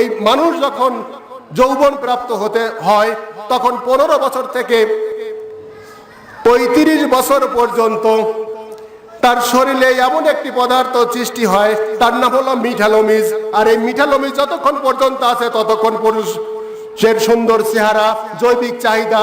এই মানুষ যখন যৌবন প্রাপ্ত হতে হয়, তখন পনেরো বছর থেকে পঁয়ত্রিশ বছর পর্যন্ত তার শরীরে এমন একটি পদার্থ সৃষ্টি হয়, তার নাম হলো মিঠালোমিজ। আর এই মিঠালোমিজ যতক্ষণ পর্যন্ত আছে, ততক্ষণ পুরুষের সুন্দর চেহারা, জৈবিক চাহিদা,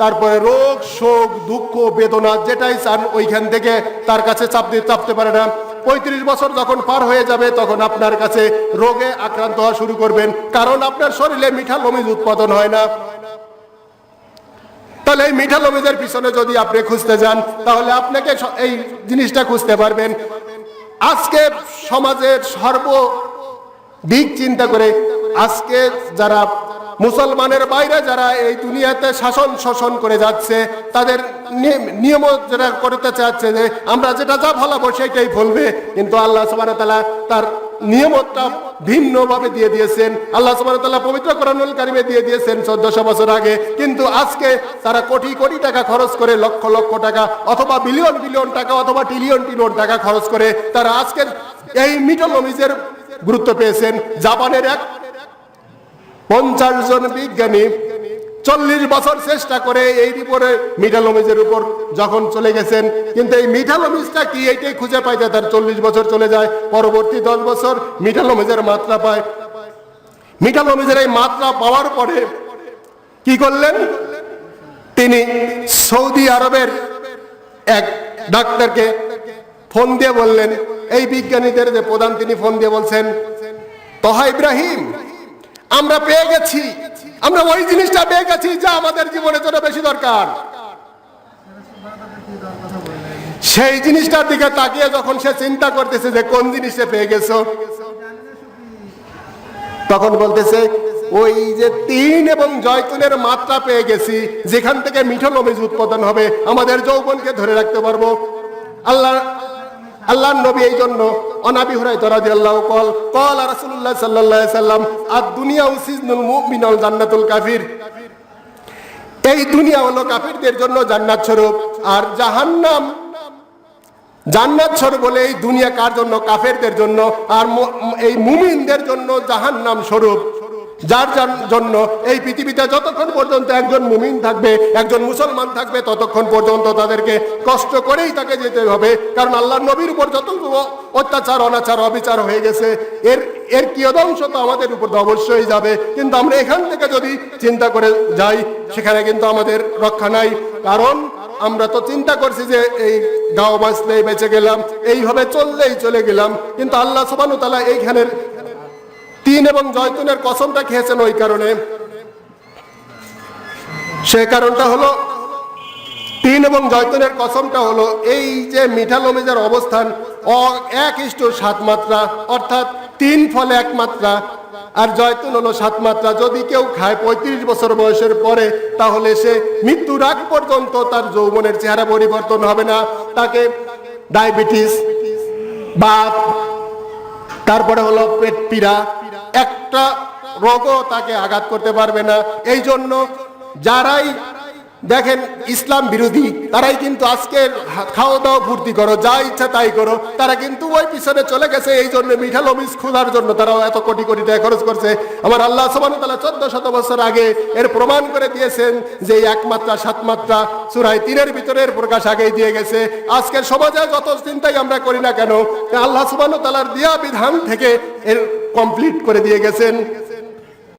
তারপরে রোগ, শোক, দুঃখ, বেদনা, যেটাই চান ওইখান থেকে তার কাছে চাপ দিয়ে চাপতে পারে না। পঁয়ত্রিশ বছর যখন পার হয়ে যাবে, তখন আপনার কাছে রোগে আক্রান্ত হওয়া শুরু করবেন। কারণ আপনার শরীরে মিঠালোমিজ উৎপাদন হয় না। তাহলে এই মিঠা লমিজের পিছনে যদি আপনি খুঁজতে যান, তাহলে আপনাকে এই জিনিসটা খুঁজতে পারবেন। আজকে সমাজের সর্ব দিক চিন্তা করে, আজকে যারা মুসলমানের বাইরে যারা এই দুনিয়াতে শাসন শোষণ করে যাচ্ছে, তাদের নিয়ম যেটা করতে চাচ্ছে যে আমরা যেটা যা ফলাবো সেটাই ফলবে কিন্তু আল্লাহ সুবাহ তালা তার নিয়মটা ভিন্নভাবে দিয়ে দিয়েছেন। আল্লাহ সুবাহ পবিত্র কোরআনুল কারিমে দিয়ে দিয়েছেন চোদ্দশো বছর আগে। কিন্তু আজকে তারা কোটি কোটি টাকা খরচ করে, লক্ষ লক্ষ টাকা অথবা বিলিয়ন বিলিয়ন টাকা অথবা ট্রিলিয়ন ট্রিলিয়ন টাকা খরচ করে তারা আজকে এই মিটলমিজের গুরুত্ব পেয়েছেন। জাপানের এক পঞ্চাশ জন বিজ্ঞানী চল্লিশ বছর চেষ্টা করে এই উপরে মিঠালমিজের উপর যখন চলে গেছেন, কিন্তু এই মিঠালমিজটা কি এইটাই খুঁজে পাইতে তার চল্লিশ বছর চলে যায়, পরবর্তী দশ বছর মিঠালমিজের মাত্রা পায়। মিঠালমিজের এই মাত্রা পাওয়ার পরে কি করলেন? তিনি সৌদি আরবের এক ডাক্তারকে ফোন দিয়ে বললেন, এই বিজ্ঞানীদের যে প্রধান তিনি ফোন দিয়ে বলছেন, তহা ইব্রাহিম আমরা পেয়ে গেছি। আমরা ওই জিনিসটা পেয়ে গেছি যা আমাদের জীবনের জন্য বেশি দরকার। সেই জিনিসটার দিকে তাকিয়ে যখন সে চিন্তা করতেছে যে কোন জিনিসটা পেয়ে গেছো, তখন বলতেছে, ওই যে তিন এবং জয়তুনের মাত্রা পেয়ে গেছি, যেখান থেকে মিঠো নমিজ উৎপাদন হবে, আমাদের যৌবনকে ধরে রাখতে পারব। আল্লাহ আল্লাহ নবী এই জন্য অনাবি হুরাই তরাদি আল্লাহ কল কল রাসূলুল্লাহ সাল্লাল্লাহু আলাইহি সাল্লাম আর দুনিয়া উসিজনুল মুমিনুল জান্নাতুল কাফির। এই দুনিয়া হলো কাফিরদের জন্য জান্নাত স্বরূপ। আর জাহান্নাম জান্নাত স্বরূপ বলে এই দুনিয়া কার জন্য? কাফেরদের জন্য। আর এই মুমিনদের জন্য জাহান্নাম স্বরূপ। যার জন- জন্য এই পৃথিবীতে যতক্ষণ পর্যন্ত একজন মুমিন থাকবে, একজন মুসলমান থাকবে, ততক্ষণ পর্যন্ত তাদেরকে কষ্ট করেই তাকে যেতে হবে। কারণ আল্লাহ নবীর উপর যত অত্যাচার, অনাচার, অবিচার হয়ে গেছে, এর এর কিয়দংশ তো আমাদের উপর তো অবশ্যই যাবে। কিন্তু আমরা এখান থেকে যদি চিন্তা করে যাই, সেখানে কিন্তু আমাদের রক্ষা নাই। কারণ আমরা তো চিন্তা করছি যে এই গাঁও বাঁচলেই বেঁচে গেলাম, এইভাবে চললেই চলে গেলাম। কিন্তু আল্লাহ সবানু তালা এইখানের তিন এবং জয়তুনের কসমটা খেয়েছেন ওই কারণে। সে কারণটা হলো তিন এবং জয়তুনের কসমটা হলো এই যে মিঠা লমিজের অবস্থান এক ইষ্ট সাত মাত্রা, অর্থাৎ তিন ফলে এক মাত্রা, আর জয়তুন হলো সাত মাত্রা। যদি কেউ খায় পঁয়ত্রিশ বছর বয়সের পরে, তাহলে সে মৃত্যুর আগ পর্যন্ত তার যৌবনের চেহারা পরিবর্তন হবে না। তাকে ডায়াবেটিস বাত তারপরে হলো পেট পীড়া একটা রোগও তাকে আঘাত করতে পারবে না। এই জন্য যারাই দেখেন, ইসলাম বিরোধী, তারাই কিন্তু আজকে খাওয়া দাওয়া ফুর্তি করো, যা ইচ্ছা তাই করো। তারা কিন্তু ওই পিছনে চলে গেছে, এই জন্য মিঠা লমিজ খোলার জন্য। তারাও এত কোটি কোটি টাকা খরচ করছে। আমার আল্লাহ সমান তালা চোদ্দ শত বছর আগে এর প্রমাণ করে দিয়েছেন যে একমাত্রা সাত মাত্রা সুরাই তিনের ভিতরে প্রকাশ আগেই দিয়ে গেছে। আজকের সমাজে যত চিন্তাই আমরা করি না কেন আল্লাহ সুবান তালার দিয়া বিধান থেকে এর কমপ্লিট করে দিয়ে গেছেন।